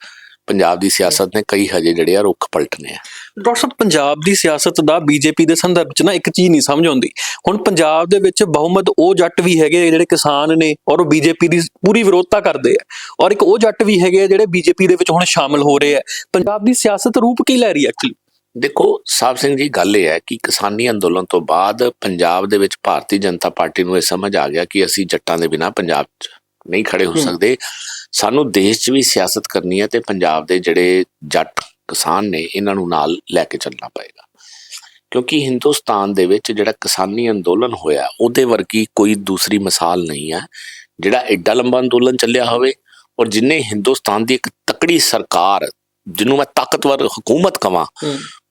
ਪੰਜਾਬ ਦੀ ਸਿਆਸਤ ਨੇ ਕਈ ਹਜੇ ਜਿਹੜੇ ਆ ਰੁੱਖ ਪਲਟਨੇ ਆ। ਡਾਕਟਰ ਸਾਹਿਬ ਪੰਜਾਬ ਦੀ ਸਿਆਸਤ ਦਾ ਬੀਜੇਪੀ ਦੇ ਸੰਦਰਭ 'ਚ ਨਾ ਇੱਕ ਚੀਜ਼ ਨਹੀਂ ਸਮਝ ਆਉਂਦੀ। ਹੁਣ ਪੰਜਾਬ ਦੇ ਵਿੱਚ ਬਹੁਮਤ ਉਹ ਜੱਟ ਵੀ ਹੈਗੇ ਆ ਜਿਹੜੇ ਕਿਸਾਨ ਨੇ ਔਰ ਉਹ ਬੀਜੇਪੀ ਦੀ ਪੂਰੀ ਵਿਰੋਧਤਾ ਕਰਦੇ ਆ। ਔਰ ਇੱਕ ਉਹ ਜੱਟ ਵੀ ਹੈਗੇ ਆ ਜਿਹੜੇ ਬੀਜੇਪੀ ਦੇ ਵਿੱਚ ਹੁਣ ਸ਼ਾਮਲ ਹੋ ਰਹੇ ਆ। ਪੰਜਾਬ ਦੀ ਸਿਆਸਤ ਰੂਪ ਕੀ ਲੈ ਰਹੀ ਹੈ ਐਕਚੁਅਲੀ ਦੇਖੋ ਸਾਹਿਬ ਸਿੰਘ ਜੀ ਗੱਲ ਇਹ ਹੈ ਕਿ ਕਿਸਾਨੀ ਅੰਦੋਲਨ ਤੋਂ ਬਾਅਦ ਪੰਜਾਬ ਦੇ ਵਿੱਚ ਭਾਰਤੀ ਜਨਤਾ ਪਾਰਟੀ ਨੂੰ ਇਹ ਸਮਝ ਆ ਗਿਆ ਕਿ ਅਸੀਂ ਜੱਟਾਂ ਦੇ ਬਿਨਾ ਪੰਜਾਬ 'ਚ ਨਹੀਂ ਖੜੇ ਹੋ। ਸਕਦੇ। ਸਾਨੂੰ ਦੇਸ਼ 'ਚ ਵੀ ਸਿਆਸਤ ਕਰਨੀ ਹੈ ਤੇ ਪੰਜਾਬ ਦੇ ਜਿਹੜੇ ਜੱਟ ਕਿਸਾਨ ਨੇ ਇਹਨਾਂ ਨੂੰ ਨਾਲ ਲੈ ਕੇ ਚੱਲਣਾ ਪਏਗਾ। ਕਿਉਂਕਿ ਹਿੰਦੁਸਤਾਨ ਦੇ ਵਿੱਚ ਜਿਹੜਾ ਕਿਸਾਨੀ ਅੰਦੋਲਨ ਹੋਇਆ ਉਹਦੇ ਵਰਗੀ ਕੋਈ ਦੂਸਰੀ ਮਿਸਾਲ ਨਹੀਂ ਹੈ। ਜਿਹੜਾ ਐਡਾ ਲੰਬਾ ਅੰਦੋਲਨ ਚੱਲਿਆ ਹੋਵੇ ਔਰ ਜਿਨੇ ਹਿੰਦੁਸਤਾਨ ਦੀ ਇੱਕ ਤਕੜੀ ਸਰਕਾਰ ਜਿਹਨੂੰ ਮੈਂ ਤਾਕਤਵਰ ਹਕੂਮਤ ਕਵਾਂ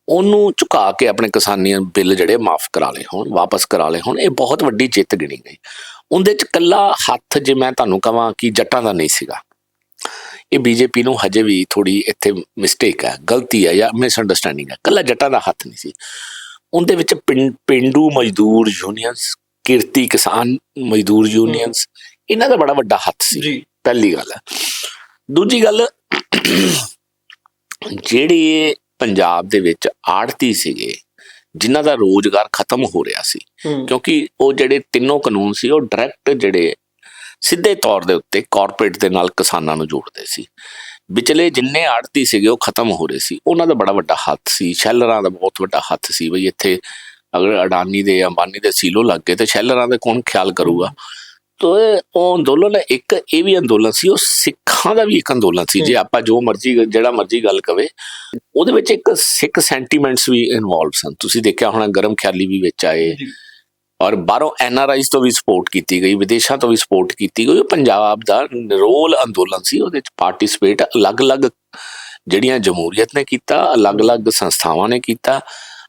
ਉਹਨੂੰ ਝੁਕਾ ਕੇ ਆਪਣੇ ਕਿਸਾਨੀ ਬਿੱਲ ਜਿਹੜੇ ਮਾਫ ਕਰਾ ਲਏ ਹੋਣ ਵਾਪਸ ਕਰਾ ਲਏ ਹੋਣ ਇਹ ਬਹੁਤ ਵੱਡੀ ਜਿੱਤ ਗਿਣੀ ਗਈ। ਉਹਦੇ ਚ ਕੱਲਾ ਹੱਥ ਜੇ ਮੈਂ ਤੁਹਾਨੂੰ ਕਹਾਂ ਕਿ ਜੱਟਾਂ ਦਾ ਨਹੀਂ ਸੀਗਾ। ਇਹ ਬੀਜੇਪੀ ਨੂੰ ਹਜੇ ਵੀ ਥੋੜੀ ਇੱਥੇ ਮਿਸਟੇਕ ਹੈ ਗਲਤੀ ਹੈ ਜਾਂ ਮਿਸਅੰਡਰਸਟੈਂਡਿੰਗ ਹੈ। ਕੱਲਾ ਜੱਟਾਂ ਦਾ ਹੱਥ ਨਹੀਂ ਸੀ। ਉਹਦੇ ਵਿੱਚ ਪਿੰਡੂ ਮਜ਼ਦੂਰ ਯੂਨੀਅਨਸ ਕਿਰਤੀ ਕਿਸਾਨ ਮਜ਼ਦੂਰ ਯੂਨੀਅਨਸ ਇਹਨਾਂ ਦਾ ਬੜਾ ਵੱਡਾ ਹੱਥ ਸੀ। ਜੀ। ਪਹਿਲੀ ਗੱਲ ਹੈ। ਦੂਜੀ ਗੱਲ ਜਿਹੜੇ ਪੰਜਾਬ ਦੇ ਵਿੱਚ ਆੜਤੀ ਸੀਗੇ ਜਿਨ੍ਹਾਂ ਦਾ ਰੋਜ਼ਗਾਰ ਖਤਮ ਹੋ ਰਿਹਾ ਸੀ। ਕਿਉਂਕਿ ਉਹ ਜਿਹੜੇ ਤਿੰਨੋਂ ਕਾਨੂੰਨ ਸੀ ਉਹ ਡਾਇਰੈਕਟ ਜਿਹੜੇ ਸਿੱਧੇ ਤੌਰ ਦੇ ਉੱਤੇ ਕਾਰਪੋਰੇਟ ਦੇ ਨਾਲ ਕਿਸਾਨਾਂ ਨੂੰ ਜੋੜਦੇ ਸੀ। ਵਿਚਲੇ ਜਿੰਨੇ ਆੜਤੀ ਸੀਗੇ ਉਹ ਖਤਮ ਹੋ ਰਹੇ ਸੀ। ਉਹਨਾਂ ਦਾ ਬੜਾ ਵੱਡਾ ਹੱਥ ਸੀ ਸ਼ੈਲਰਾਂ ਦਾ ਬਹੁਤ ਵੱਡਾ ਹੱਥ ਸੀ। ਬਈ ਇੱਥੇ ਅਗਰ ਅਡਾਨੀ ਦੇ ਅੰਬਾਨੀ ਦੇ ਸੀਲੋ ਲੱਗ ਗਏ ਤੇ ਸ਼ੈਲਰਾਂ ਦਾ ਕੌਣ ਖਿਆਲ ਕਰੂਗਾ? ਉਹ ਅੰਦੋਲਨ ਇੱਕ ਇਹ ਵੀ ਅੰਦੋਲਨ ਸੀ ਉਹ ਸਿੱਖਾਂ ਦਾ ਵੀ ਇੱਕ ਅੰਦੋਲਨ ਸੀ ਜੇ ਆਪਾਂ ਜੋ ਮਰਜ਼ੀ ਜਿਹੜਾ ਮਰਜ਼ੀ ਗੱਲ ਕਵੇ ਉਹਦੇ ਵਿੱਚ ਇੱਕ ਸਿੱਖ ਸੈਂਟੀਮੈਂਟਸ ਵੀ ਇਨਵੋਲਵ ਸਨ। ਤੁਸੀਂ ਦੇਖਿਆ ਹੋਣਾ ਗਰਮ ਖਿਆਲੀ ਵੀ ਵਿੱਚ ਆਏ ਔਰ ਬਾਹਰੋਂ ਐਨਆਰਆਈਜ਼ ਤੋਂ ਵੀ ਸਪੋਰਟ ਕੀਤੀ ਗਈ ਵਿਦੇਸ਼ਾਂ ਤੋਂ ਵੀ ਸਪੋਰਟ ਕੀਤੀ ਗਈ ਉਹ ਪੰਜਾਬ ਦਾ ਰੋਲ ਅੰਦੋਲਨ ਸੀ ਉਹਦੇ ਵਿੱਚ ਪਾਰਟਿਸਿਪੇਟ ਅਲੱਗ-ਅਲੱਗ ਜਿਹੜੀਆਂ ਜਮਹੂਰੀਅਤ ਨੇ ਕੀਤਾ ਅਲੱਗ-ਅਲੱਗ ਸੰਸਥਾਵਾਂ ਨੇ ਕੀਤਾ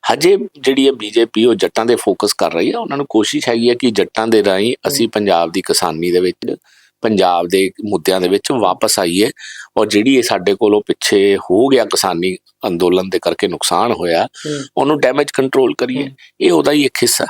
ਹਜੇ ਜਿਹੜੀ ਹੈ ਬੀਜੇਪੀ ਉਹ ਜੱਟਾਂ ਦੇ ਫੋਕਸ ਕਰ ਰਹੀ ਹੈ ਉਹਨਾਂ ਨੂੰ ਕੋਸ਼ਿਸ਼ ਹੈਗੀ ਹੈ ਕਿ ਜੱਟਾਂ ਦੇ ਰਾਹੀਂ ਅਸੀਂ ਪੰਜਾਬ ਦੀ ਕਿਸਾਨੀ ਦੇ ਵਿੱਚ ਪੰਜਾਬ ਦੇ ਮੁੱਦਿਆਂ ਦੇ ਵਿੱਚ ਵਾਪਸ ਆਈਏ। ਔਰ ਜਿਹੜੀ ਇਹ ਸਾਡੇ ਕੋਲੋਂ ਪਿੱਛੇ ਹੋ ਗਿਆ ਕਿਸਾਨੀ ਅੰਦੋਲਨ ਦੇ ਕਰਕੇ ਨੁਕਸਾਨ ਹੋਇਆ। ਉਹਨੂੰ ਡੈਮੇਜ ਕੰਟਰੋਲ ਕਰੀਏ ਇਹ ਉਹਦਾ ਹੀ ਇੱਕ ਹਿੱਸਾ।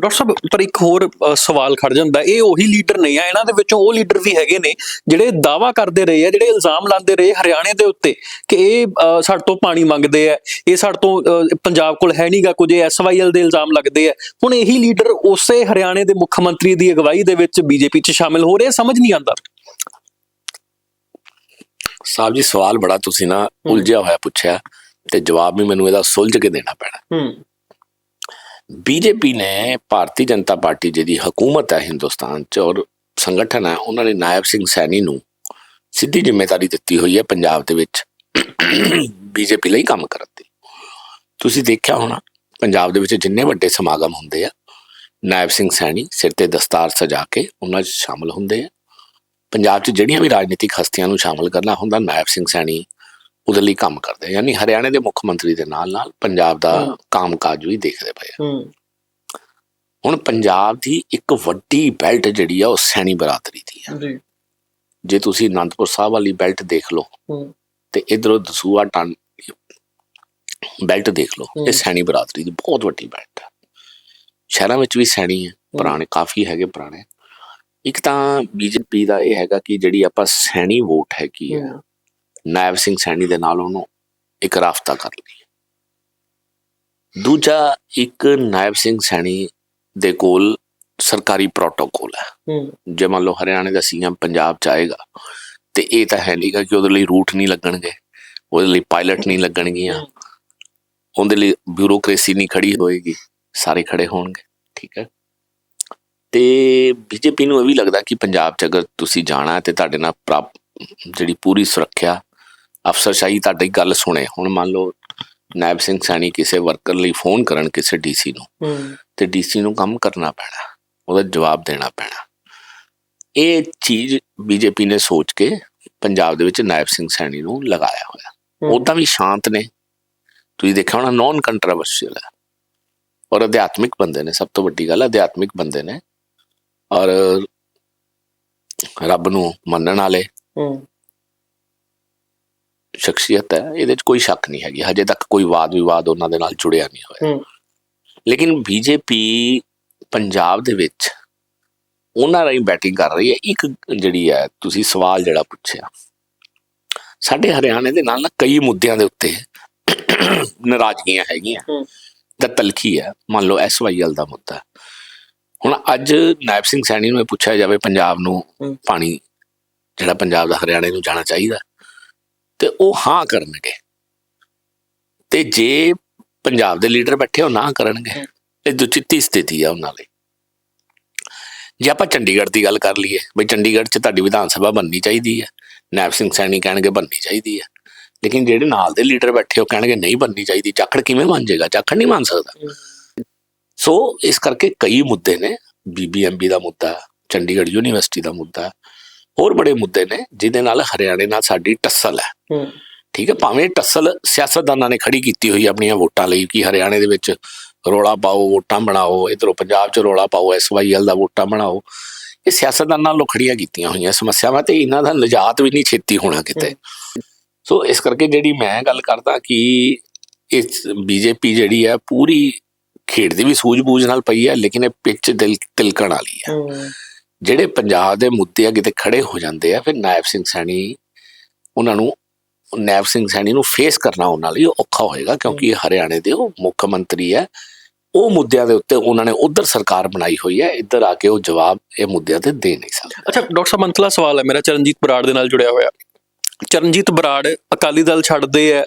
ਡਾਕਟਰ ਸਾਹਿਬ ਪਰ ਇੱਕ ਹੋਰ ਸਵਾਲ ਖੜ ਜਾਂਦਾ ਇਹ ਉਹੀ ਲੀਡਰ ਨਹੀਂ ਆ ਇਹਨਾਂ ਦੇ ਵਿੱਚੋਂ ਉਹ ਲੀਡਰ ਵੀ ਹੈਗੇ ਨੇ ਜਿਹੜੇ ਦਾਵਾ ਕਰਦੇ ਰਹੇ ਆ ਜਿਹੜੇ ਇਲਜ਼ਾਮ ਲਾਉਂਦੇ ਰਹੇ ਹਰਿਆਣੇ ਦੇ ਉੱਤੇ ਕਿ ਇਹ ਸਾਡੇ ਤੋਂ ਪਾਣੀ ਮੰਗਦੇ ਆ ਇਹ ਸਾਡੇ ਤੋਂ ਪੰਜਾਬ ਕੋਲ ਹੈ ਨਹੀਂਗਾ ਕੁਝ ਐਸਵਾਈਐਲ ਦੇ ਇਲਜ਼ਾਮ ਲੱਗਦੇ ਆ। ਹੁਣ ਇਹੀ ਲੀਡਰ ਉਸੇ ਹਰਿਆਣੇ ਦੇ ਮੁੱਖ ਮੰਤਰੀ ਦੀ ਅਗਵਾਈ ਦੇ ਵਿੱਚ ਬੀਜੇਪੀ 'ਚ ਸ਼ਾਮਿਲ ਹੋ ਰਹੇ ਸਮਝ ਨਹੀਂ ਆਉਂਦਾ। ਸਾਹਿਬ ਜੀ ਸਵਾਲ ਬੜਾ ਤੁਸੀਂ ਨਾ ਉਲਝਿਆ ਹੋਇਆ ਪੁੱਛਿਆ ਤੇ ਜਵਾਬ ਵੀ ਮੈਨੂੰ ਇਹਦਾ ਸੁਲਝ ਕੇ ਦੇਣਾ ਪੈਣਾ। ਹੂੰ। ਬੀਜੇਪੀ ਨੇ ਭਾਰਤੀ ਜਨਤਾ ਪਾਰਟੀ ਜਿਹਦੀ ਹਕੂਮਤ ਹੈ ਹਿੰਦੁਸਤਾਨ 'ਚ ਔਰ ਸੰਗਠਨ ਹੈ ਉਹਨਾਂ ਨੇ ਨਾਇਬ ਸਿੰਘ ਸੈਣੀ ਨੂੰ ਸਿੱਧੀ ਜ਼ਿੰਮੇਵਾਰੀ ਦਿੱਤੀ ਹੋਈ ਹੈ ਪੰਜਾਬ ਦੇ ਵਿੱਚ ਬੀਜੇਪੀ ਲਈ ਕੰਮ ਕਰਨ ਦੀ। ਤੁਸੀਂ ਦੇਖਿਆ ਹੋਣਾ ਪੰਜਾਬ ਦੇ ਵਿੱਚ ਜਿੰਨੇ ਵੱਡੇ ਸਮਾਗਮ ਹੁੰਦੇ ਆ ਨਾਇਬ ਸਿੰਘ ਸੈਣੀ ਸਿਰ ਤੇ ਦਸਤਾਰ ਸਜਾ ਕੇ ਉਹਨਾਂ 'ਚ ਸ਼ਾਮਲ ਹੁੰਦੇ ਆ। ਪੰਜਾਬ 'ਚ ਜਿਹੜੀਆਂ ਵੀ ਰਾਜਨੀਤਿਕ ਹਸਤੀਆਂ ਨੂੰ ਸ਼ਾਮਲ ਕਰਨਾ ਹੁੰਦਾ ਨਾਇਬ ਸਿੰਘ ਸੈਣੀ ਉਹਦੇ ਲਈ ਕੰਮ ਕਰਦੇ ਆ। ਯਾਨੀ ਹਰਿਆਣੇ ਦੇ ਮੁੱਖ ਮੰਤਰੀ ਦੇ ਨਾਲ ਨਾਲ ਪੰਜਾਬ ਦਾ। ਕੰਮਕਾਜ ਵੀ ਦੇਖਦੇ ਪਏ ਆ। ਹੁਣ ਪੰਜਾਬ ਦੀ ਇੱਕ ਵੱਡੀ ਬੈਲਟ ਜਿਹੜੀ ਆ ਉਹ ਸੈਣੀ ਬਰਾਦਰੀ ਦੀ ਆ। ਜੀ। ਜੇ ਤੁਸੀਂ ਅਨੰਦਪੁਰ ਸਾਹਿਬ ਵਾਲੀ ਬੈਲਟ ਦੇਖ ਲਓ ਤੇ ਇਧਰੋਂ ਦਸੂਆ ਟਨ ਬੈਲਟ ਦੇਖ ਲਓ। ਇਹ ਸੈਣੀ ਬਰਾਦਰੀ ਦੀ ਬਹੁਤ ਵੱਡੀ ਬੈਲਟ ਹੈ ਸ਼ਹਿਰਾਂ ਵਿੱਚ ਵੀ ਸੈਣੀ ਹੈ। ਪੁਰਾਣੇ ਕਾਫੀ ਹੈਗੇ ਪੁਰਾਣੇ। ਇੱਕ ਤਾਂ ਬੀਜੇਪੀ ਦਾ ਇਹ ਹੈਗਾ ਕਿ ਜਿਹੜੀ ਆਪਾਂ ਸੈਣੀ ਵੋਟ ਹੈਗੀ ਹੈ ਹੂੰ, ਨਾਇਬ ਸਿੰਘ ਸੈਣੀ ਦੇ ਨਾਲ ਉਹਨੂੰ ਇੱਕ ਰਾਫਤਾ ਕਰ ਲਈ ਦੂਜਾ ਇੱਕ ਨਾਇਬ ਸਿੰਘ ਸੈਣੀ ਦੇ ਕੋਲ ਸਰਕਾਰੀ ਪ੍ਰੋਟੋਕੋਲ ਹੈ। ਜੇ ਮੰਨ ਲਓ ਹਰਿਆਣੇ ਦਾ ਸੀਐਮ ਪੰਜਾਬ ਚ ਆਏਗਾ ਤੇ ਇਹ ਤਾਂ ਹੈ ਨਹੀਂਗਾ ਕਿ ਉਹਦੇ ਲਈ ਰੂਟ ਨਹੀਂ ਲੱਗਣਗੇ ਉਹਦੇ ਲਈ ਪਾਇਲਟ ਨਹੀਂ ਲੱਗਣਗੀਆਂ। ਉਹਦੇ ਲਈ ਬਿਊਰੋਕ੍ਰੇਸੀ ਨਹੀਂ ਖੜੀ ਹੋਏਗੀ ਸਾਰੇ ਖੜੇ ਹੋਣਗੇ ਠੀਕ ਹੈ? ਤੇ ਬੀਜੇਪੀ ਨੂੰ ਇਹ ਵੀ ਲੱਗਦਾ ਕਿ ਪੰਜਾਬ ਚ ਅਗਰ ਤੁਸੀਂ ਜਾਣਾ ਤੇ ਤੁਹਾਡੇ ਨਾਲ ਪ੍ਰਾਪ ਜਿਹੜੀ ਪੂਰੀ ਸੁਰੱਖਿਆ ਅਫਸਰਸ਼ਾਹੀ ਤੁਹਾਡੀ ਗੱਲ ਸੁਣੇ। ਹੁਣ ਮੰਨ ਲਓ ਨਾਇਬ ਸਿੰਘ ਸੈਣੀ ਕਿਸੇ ਵਰਕਰ ਲਈ ਫੋਨ ਕਰਨ ਕਿਸੇ ਡੀਸੀ ਨੂੰ ਤੇ ਡੀਸੀ ਨੂੰ ਕੰਮ ਕਰਨਾ ਪੈਣਾ ਉਹਦਾ ਜਵਾਬ ਦੇਣਾ ਪੈਣਾ। ਇਹ ਚੀਜ਼ ਬੀਜੇਪੀ ਨੇ ਸੋਚ ਕੇ ਪੰਜਾਬ ਦੇ ਵਿੱਚ ਨਾਇਬ ਸਿੰਘ ਸੈਣੀ ਨੂੰ ਲਗਾਇਆ ਹੋਇਆ। ਉਦਾਂ ਵੀ ਸ਼ਾਂਤ ਨੇ। ਤੁਸੀਂ ਦੇਖਿਆ ਹੋਣਾ ਨੌਨ ਕੰਟਰੋਵਰਸ਼ੀਅਲ ਹੈ। ਔਰ ਅਧਿਆਤਮਿਕ ਬੰਦੇ ਨੇ ਸਭ ਤੋਂ ਵੱਡੀ ਗੱਲ ਅਧਿਆਤਮਿਕ ਬੰਦੇ ਨੇ ਔਰ ਰੱਬ ਨੂੰ ਮੰਨਣ ਵਾਲੇ ਹੂੰ। ਸ਼ਖਸੀਅਤ ਹੈ ਇਹਦੇ 'ਚ ਕੋਈ ਸ਼ੱਕ ਨਹੀਂ ਹੈਗੀ। ਹਜੇ ਤੱਕ ਕੋਈ ਵਾਦ ਵਿਵਾਦ ਉਹਨਾਂ ਦੇ ਨਾਲ ਜੁੜਿਆ ਨਹੀਂ ਹੋਇਆ। ਲੇਕਿਨ ਬੀਜੇਪੀ ਪੰਜਾਬ ਦੇ ਵਿੱਚ ਉਹਨਾਂ ਰਾਹੀਂ ਬੈਟਿੰਗ ਕਰ ਰਹੀ ਹੈ। ਇੱਕ ਜਿਹੜੀ ਹੈ ਤੁਸੀਂ ਸਵਾਲ ਜਿਹੜਾ ਪੁੱਛਿਆ। ਸਾਡੇ ਹਰਿਆਣੇ ਦੇ ਨਾਲ ਨਾ ਕਈ ਮੁੱਦਿਆਂ ਦੇ ਉੱਤੇ ਨਾਰਾਜ਼ਗੀਆਂ ਹੈਗੀਆਂ। ਤਾਂ ਤਲਖੀ ਹੈ। ਮੰਨ ਲਓ ਐਸਵਾਈਐਲ ਦਾ ਮੁੱਦਾ। ਹੁਣ ਅੱਜ ਨਾਇਬ ਸਿੰਘ ਸੈਣੀ ਨੂੰ ਇਹ ਪੁੱਛਿਆ ਜਾਵੇ ਪੰਜਾਬ ਨੂੰ। ਪਾਣੀ ਜਿਹੜਾ ਪੰਜਾਬ ਦਾ ਹਰਿਆਣੇ ਨੂੰ ਜਾਣਾ ਚਾਹੀਦਾ ਤੇ ਉਹ ਹਾਂ ਕਰਨਗੇ। ਤੇ ਜੇ ਪੰਜਾਬ ਦੇ ਲੀਡਰ ਬੈਠੇ ਉਹ ਨਾ ਕਰਨਗੇ ਇਹ ਦੁਚਿੱਤੀ ਸਥਿਤੀ ਆ ਉਹਨਾਂ ਲਈ। ਜੇ ਆਪਾਂ ਚੰਡੀਗੜ੍ਹ ਦੀ ਗੱਲ ਕਰ ਲਈਏ ਬਈ ਚੰਡੀਗੜ੍ਹ 'ਚ ਤੁਹਾਡੀ ਵਿਧਾਨ ਸਭਾ ਬਣਨੀ ਚਾਹੀਦੀ ਹੈ ਨਾਇਬ ਸਿੰਘ ਸੈਣੀ ਕਹਿਣਗੇ ਬਣਨੀ ਚਾਹੀਦੀ ਹੈ ਲੇਕਿਨ ਜਿਹੜੇ ਨਾਲ ਦੇ ਲੀਡਰ ਬੈਠੇ ਉਹ ਕਹਿਣਗੇ ਨਹੀਂ ਬਣਨੀ ਚਾਹੀਦੀ ਚਾਖੜ ਕਿਵੇਂ ਬਣ ਜਾਏਗਾ? ਚਾਖੜ ਨਹੀਂ ਬਣ ਸਕਦਾ। ਸੋ ਇਸ ਕਰਕੇ ਕਈ ਮੁੱਦੇ ਨੇ ਬੀਬੀਐਮਬੀ ਦਾ ਮੁੱਦਾ ਚੰਡੀਗੜ੍ਹ ਯੂਨੀਵਰਸਿਟੀ ਦਾ ਮੁੱਦਾ ਹੋਰ ਬੜੇ ਮੁੱਦੇ ਨੇ ਜਿਹਦੇ ਨਾਲ ਹਰਿਆਣੇ ਨਾਲ ਸਾਡੀ ਟੱਸਲ ਹੈ। ਠੀਕ ਹੈ ਭਾਵੇਂ ਟੱਸਲ ਸਿਆਸਤਦਾਨਾਂ ਨੇ ਖੜੀ ਕੀਤੀ ਹੋਈ ਆਪਣੀਆਂ ਵੋਟਾਂ ਲਈ ਕਿ ਹਰਿਆਣੇ ਦੇ ਵਿੱਚ ਰੋਲਾ ਪਾਓ ਵੋਟਾਂ ਬਣਾਓ ਇਧਰੋਂ ਪੰਜਾਬ 'ਚ ਰੋਲਾ ਪਾਓ ਐਸਵਾਈਐਲ ਦਾ ਵੋਟਾਂ ਬਣਾਓ ਇਹ ਸਿਆਸਤਦਾਨਾਂ ਵੱਲੋਂ ਖੜੀਆਂ ਕੀਤੀਆਂ ਹੋਈਆਂ ਸਮੱਸਿਆਵਾਂ ਤੇ ਇਹਨਾਂ ਦਾ ਨਿਜਾਤ ਵੀ ਨਹੀਂ ਛੇਤੀ ਹੋਣਾ ਕਿਤੇ। ਸੋ ਇਸ ਕਰਕੇ ਜਿਹੜੀ ਮੈਂ ਗੱਲ ਕਰਦਾ ਕਿ ਇਸ ਬੀਜੇਪੀ ਜਿਹੜੀ ਹੈ ਪੂਰੀ ਖੇਡ ਦੀ ਵੀ ਸੂਝ-ਬੂਝ ਨਾਲ ਪਈ ਹੈ ਲੇਕਿਨ ਇਹ ਪਿੱਚ ਦਿਲ ਤਿਲਕਣ ਵਾਲੀ ਹੈ। ਜਿਹੜੇ ਪੰਜਾਬ ਦੇ ਮੁੱਦੇ ਆ ਕਿਤੇ ਖੜੇ ਹੋ ਜਾਂਦੇ ਆ ਫਿਰ ਨਾਇਬ ਸਿੰਘ ਸੈਣੀ ਉਹਨਾਂ ਨੂੰ ਨਾਇਬ ਸਿੰਘ ਸੈਣੀ ਨੂੰ ਫੇਸ ਕਰਨਾ ਉਹਨਾਂ ਲਈ ਔਖਾ ਹੋਏਗਾ ਕਿਉਂਕਿ ਇਹ ਹਰਿਆਣੇ ਦੇ ਉਹ ਮੁੱਖ ਮੰਤਰੀ ਹੈ ਉਹ ਮੁੱਦਿਆਂ ਦੇ ਉੱਤੇ ਉਹਨਾਂ ਨੇ ਉਧਰ ਸਰਕਾਰ ਬਣਾਈ ਹੋਈ ਹੈ ਇੱਧਰ ਆ ਕੇ ਉਹ ਜਵਾਬ ਇਹ ਮੁੱਦਿਆਂ ਤੇ ਦੇ ਨਹੀਂ ਸਕਦੇ। ਅੱਛਾ ਡਾਕਟਰ ਸਾਹਿਬ ਅੰਤਲਾ ਸਵਾਲ ਹੈ ਮੇਰਾ ਚਰਨਜੀਤ ਬਰਾੜ ਦੇ ਨਾਲ ਜੁੜਿਆ ਹੋਇਆ। ਚਰਨਜੀਤ ਬਰਾੜ ਅਕਾਲੀ ਦਲ ਛੱਡਦੇ ਆ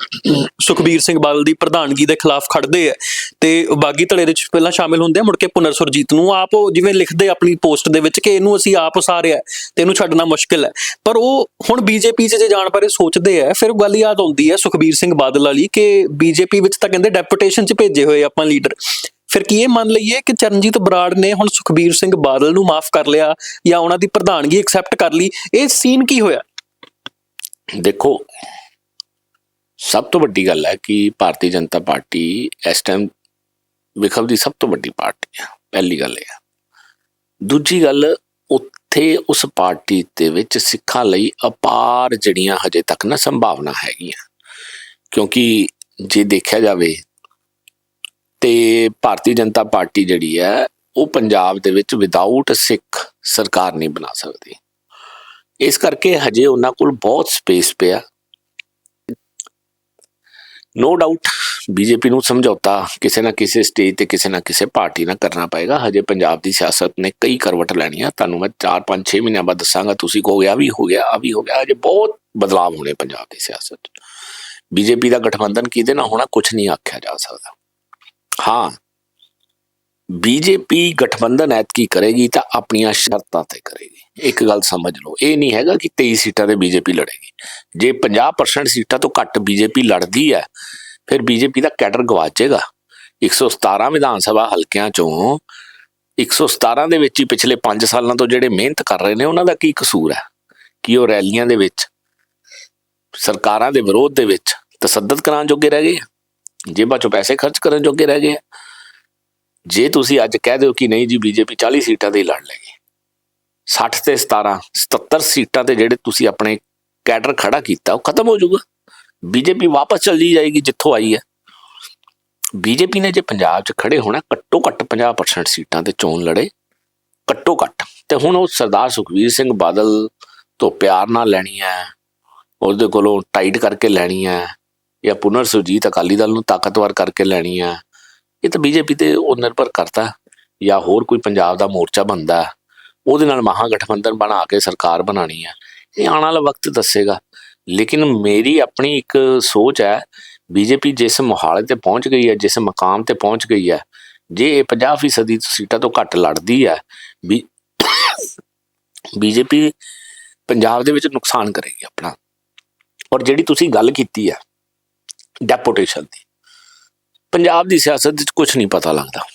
ਸੁਖਬੀਰ ਸਿੰਘ ਬਾਦਲ ਦੀ ਪ੍ਰਧਾਨਗੀ ਦੇ ਖਿਲਾਫ ਖੜਦੇ ਆ ਤੇ ਬਾਗੀ ਧੜੇ ਦੇ ਵਿੱਚ ਪਹਿਲਾਂ ਸ਼ਾਮਿਲ ਹੁੰਦੇ ਆ, ਮੁੜ ਕੇ ਪੁਨਰ ਸੁਰਜੀਤ ਨੂੰ ਆਪ ਉਹ ਜਿਵੇਂ ਲਿਖਦੇ ਆਪਣੀ ਪੋਸਟ ਦੇ ਵਿੱਚ ਕਿ ਇਹਨੂੰ ਅਸੀਂ ਆਪ ਉਸਾਰਿਆ ਤੇ ਇਹਨੂੰ ਛੱਡਣਾ ਮੁਸ਼ਕਿਲ ਹੈ ਪਰ ਉਹ ਹੁਣ ਬੀਜੇਪੀ 'ਚ ਜੇ ਜਾਣ ਬਾਰੇ ਸੋਚਦੇ ਆ ਫਿਰ ਗੱਲ ਯਾਦ ਆਉਂਦੀ ਹੈ ਸੁਖਬੀਰ ਸਿੰਘ ਬਾਦਲ ਵਾਲੀ ਕਿ ਬੀਜੇਪੀ ਵਿੱਚ ਤਾਂ ਕਹਿੰਦੇ ਡੈਪੂਟੇਸ਼ਨ 'ਚ ਭੇਜੇ ਹੋਏ ਆਪਾਂ ਲੀਡਰ। ਫਿਰ ਕੀ ਇਹ ਮੰਨ ਲਈਏ ਕਿ ਚਰਨਜੀਤ ਬਰਾੜ ਨੇ ਹੁਣ ਸੁਖਬੀਰ ਸਿੰਘ ਬਾਦਲ ਨੂੰ ਮਾਫ ਕਰ ਲਿਆ ਜਾਂ ਉਹਨਾਂ ਦੀ ਪ੍ਰਧਾਨਗੀ ਐਕਸੈਪਟ ਕਰ ਲਈ, ਇਹ ਸੀਨ ਕੀ ਹੋਇਆ? ਦੇਖੋ, ਸਭ ਤੋਂ ਵੱਡੀ ਗੱਲ ਹੈ ਕਿ ਭਾਰਤੀ ਜਨਤਾ ਪਾਰਟੀ ਇਸ ਟਾਈਮ ਵਿਖਵ ਦੀ ਸਭ ਤੋਂ ਵੱਡੀ ਪਾਰਟੀ ਹੈ ਪਹਿਲੀ ਗੱਲ ਇਹ ਹੈ ਦੂਜੀ ਗੱਲ, ਉੱਥੇ ਉਸ ਪਾਰਟੀ ਦੇ ਵਿੱਚ ਸਿੱਖਾਂ ਲਈ ਅਪਾਰ ਜਿਹੜੀਆਂ ਹਜੇ ਤੱਕ ਨਾ ਸੰਭਾਵਨਾ ਹੈਗੀਆਂ। ਕਿਉਂਕਿ ਜੇ ਦੇਖਿਆ ਜਾਵੇ ਤੇ ਭਾਰਤੀ ਜਨਤਾ ਪਾਰਟੀ ਜਿਹੜੀ ਹੈ, ਉਹ ਪੰਜਾਬ ਦੇ ਵਿੱਚ ਵਿਦਆਊਟ ਸਿੱਖ ਸਰਕਾਰ ਨਹੀਂ ਬਣਾ ਸਕਦੀ। ਇਸ ਕਰਕੇ ਹਜੇ ਉਹਨਾਂ ਕੋਲ ਬਹੁਤ ਸਪੇਸ ਪਿਆ। ਨੋ ਡਾਊਟ ਬੀਜੇਪੀ ਨੂੰ ਸਮਝੌਤਾ ਕਿਸੇ ਨਾ ਕਿਸੇ ਸਟੇਜ ਤੇ ਕਿਸੇ ਨਾ ਕਿਸੇ ਪਾਰਟੀ ਨਾਲ ਕਰਨਾ ਪਏਗਾ। ਹਜੇ ਪੰਜਾਬ ਦੀ ਸਿਆਸਤ ਨੇ ਕਈ ਕਰਵਟ ਲੈਣੀਆਂ। ਤੁਹਾਨੂੰ ਮੈਂ 4 5 6 ਮਹੀਨਿਆਂ ਬਾਅਦ ਦੱਸਾਂਗਾ, ਤੁਸੀਂ ਕਹੋਗੇ ਆ ਵੀ ਹੋ ਗਿਆ ਆ ਵੀ ਹੋ ਗਿਆ। ਹਜੇ ਬਹੁਤ ਬਦਲਾਅ ਹੋਣੇ ਪੰਜਾਬ ਦੀ ਸਿਆਸਤ 'ਚ। ਬੀਜੇਪੀ ਦਾ ਗਠਬੰਧਨ ਕਿਹਦੇ ਨਾਲ ਹੋਣਾ ਕੁਝ ਨਹੀਂ ਆਖਿਆ ਜਾ ਸਕਦਾ। ਹਾਂ ਬੀਜੇਪੀ ਗਠਬੰਧਨ ਐਤਕੀ ਕਰੇਗੀ ਤਾਂ ਆਪਣੀਆਂ ਸ਼ਰਤਾਂ ਤੇ ਕਰੇਗੀ ਇੱਕ ਗੱਲ ਸਮਝ ਲਓ, ਇਹ ਨਹੀਂ ਹੈਗਾ ਕਿ 23 ਸੀਟਾਂ ਤੇ ਬੀਜੇਪੀ ਲੜੇਗੀ ਜੇ 50% ਸੀਟਾਂ ਤੋਂ ਘੱਟ ਬੀਜੇਪੀ ਲੜਦੀ ਹੈ, ਫਿਰ ਬੀਜੇਪੀ ਦਾ ਕੈਡਰ ਗਵਾਚੇਗਾ 117 ਵਿਧਾਨ ਸਭਾ ਹਲਕਿਆਂ ਚੋਂ 117 ਦੇ ਵਿੱਚ ਹੀ ਪਿਛਲੇ 5 ਸਾਲਾਂ ਤੋਂ ਜਿਹੜੇ ਮਿਹਨਤ ਕਰ ਰਹੇ ਨੇ, ਉਹਨਾਂ ਦਾ ਕੀ ਕਸੂਰ ਹੈ ਕਿ ਉਹ ਰੈਲੀਆਂ ਦੇ ਵਿੱਚ, ਸਰਕਾਰਾਂ ਦੇ ਵਿਰੋਧ ਦੇ ਵਿੱਚ ਤਸੱਦਦ ਕਰਾਂ ਜੋਗੇ ਰਹਿ ਗਏ ਆ। ਜੇਬਾਂ ਚੋਂ ਪੈਸੇ ਖਰਚ ਕਰਨ ਜੋਗੇ ਰਹਿ ਗਏ ਆ। ਜੇ ਤੁਸੀਂ ਅੱਜ ਕਹਿ ਦਿਓ ਕਿ ਨਹੀਂ ਜੀ, ਬੀਜੇਪੀ 40 ਸੀਟਾਂ ਤੇ ਹੀ ਲੜ ਲਏਗੀ 60 ਤੇ 17 77 ਸੀਟਾਂ ਤੇ ਜਿਹੜੇ ਤੁਸੀਂ ਆਪਣੇ ਕੈਡਰ ਖੜਾ ਕੀਤਾ, ਉਹ ਖਤਮ ਹੋ ਜਾਊਗਾ। ਬੀਜੇਪੀ ਵਾਪਸ ਚਲੀ ਜਾਏਗੀ ਜਿੱਥੋਂ ਆਈ ਹੈ। ਬੀਜੇਪੀ ਨੇ ਜੇ ਪੰਜਾਬ 'ਚ ਖੜੇ ਹੋਣਾ, ਘੱਟੋ ਘੱਟ 50% ਸੀਟਾਂ ਤੇ ਚੋਣ ਲੜੇ, ਘੱਟੋ ਘੱਟ। ਤੇ ਹੁਣ ਉਹ ਸਰਦਾਰ ਸੁਖਵੀਰ ਸਿੰਘ ਬਾਦਲ ਤੋਂ ਪਿਆਰ ਨਾਲ ਲੈਣੀ ਹੈ, ਉਹਦੇ ਕੋਲੋਂ ਟਾਈਟ ਕਰਕੇ ਲੈਣੀ ਹੈ, ਜਾਂ ਪੁਨਰ ਸੁਰਜੀਤ ਅਕਾਲੀ ਦਲ ਨੂੰ ਤਾਕਤਵਰ ਕਰਕੇ ਲੈਣੀ ਹੈ ਇਹ ਤਾਂ ਬੀਜੇਪੀ ਤੇ ਉਹ ਨਿਰਭਰ ਕਰਦਾ ਜਾਂ ਹੋਰ ਕੋਈ ਪੰਜਾਬ ਦਾ ਮੋਰਚਾ ਬੰਦਾ ਉਹਦੇ ਨਾਲ ਮਹਾਗਠਬੰਧਨ ਬਣਾ ਕੇ ਸਰਕਾਰ ਬਣਾਣੀ ਹੈ। ਇਹ ਆਉਣ ਵਾਲਾ ਵਕਤ ਦੱਸੇਗਾ। ਲੇਕਿਨ ਮੇਰੀ ਆਪਣੀ ਇੱਕ ਸੋਚ ਹੈ, ਬੀਜੇਪੀ ਜਿਸ ਮੁਹਾਲੇ ਤੇ ਪਹੁੰਚ ਗਈ ਹੈ, ਜਿਸ ਮਕਾਮ ਤੇ ਪਹੁੰਚ ਗਈ ਹੈ, ਜੇ ਇਹ 50% ਸੀਟਾਂ ਤੋਂ ਘੱਟ ਲੜਦੀ ਹੈ, ਵੀ ਬੀਜੇਪੀ ਪੰਜਾਬ ਦੇ ਵਿੱਚ ਨੁਕਸਾਨ ਕਰੇਗੀ ਆਪਣਾ। ਔਰ ਜਿਹੜੀ ਤੁਸੀਂ ਗੱਲ ਕੀਤੀ ਹੈ, ਡੈਪੂਟੇਸ਼ਨ ਦੀ ਪੰਜਾਬ ਦੀ ਸਿਆਸਤ ਵਿੱਚ ਕੁਝ ਨਹੀਂ ਪਤਾ ਲੱਗਦਾ।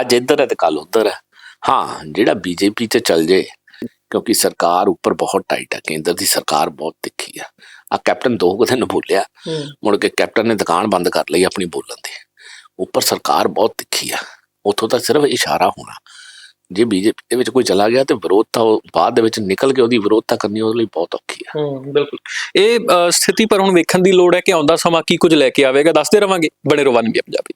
ਅੱਜ ਇੱਧਰ ਹੈ ਤੇ ਕੱਲ ਉੱਧਰ ਹੈ। ਹਾਂ ਜਿਹੜਾ ਬੀਜੇਪੀ ਤੇ ਚੱਲ ਜੇ ਕਿਉਂਕਿ ਸਰਕਾਰ ਉੱਪਰ ਬਹੁਤ ਟਾਈਟ ਹੈ ਕੇਂਦਰ ਦੀ ਸਰਕਾਰ ਬਹੁਤ ਤਿੱਖੀ ਆ ਆ ਕੈਪਟਨ ਦੋ ਕੁ ਦਿਨ ਬੋਲਿਆ ਮੁੜ ਕੇ ਕੈਪਟਨ ਨੇ ਦੁਕਾਨ ਬੰਦ ਕਰ ਲਈ ਆਪਣੀ ਬੋਲਣ ਦੀ। ਉੱਪਰ ਸਰਕਾਰ ਬਹੁਤ ਤਿੱਖੀ ਆ। ਉੱਥੋਂ ਤਾਂ ਸਿਰਫ ਇਸ਼ਾਰਾ ਹੋਣਾ। ਜੇ ਬੀਜੇਪੀ ਦੇ ਵਿੱਚ ਕੋਈ ਚਲਾ ਗਿਆ ਤੇ ਵਿਰੋਧਤਾ ਉਹ ਬਾਅਦ ਦੇ ਵਿੱਚ ਨਿਕਲ ਕੇ ਉਹਦੀ ਵਿਰੋਧਤਾ ਕਰਨੀ ਉਹਦੇ ਲਈ ਬਹੁਤ ਔਖੀ ਹੈ ਹੂੰ, ਬਿਲਕੁਲ। ਇਹ ਸਥਿਤੀ ਪਰ ਹੁਣ ਵੇਖਣ ਦੀ ਲੋੜ ਹੈ ਕਿ ਆਉਂਦਾ ਸਮਾਂ ਕੀ ਕੁਝ ਲੈ ਕੇ ਆਵੇਗਾ, ਦੱਸਦੇ ਰਵਾਂਗੇ। ਬਣੇ ਰਵਾਨਗੀ ਪੰਜਾਬੀ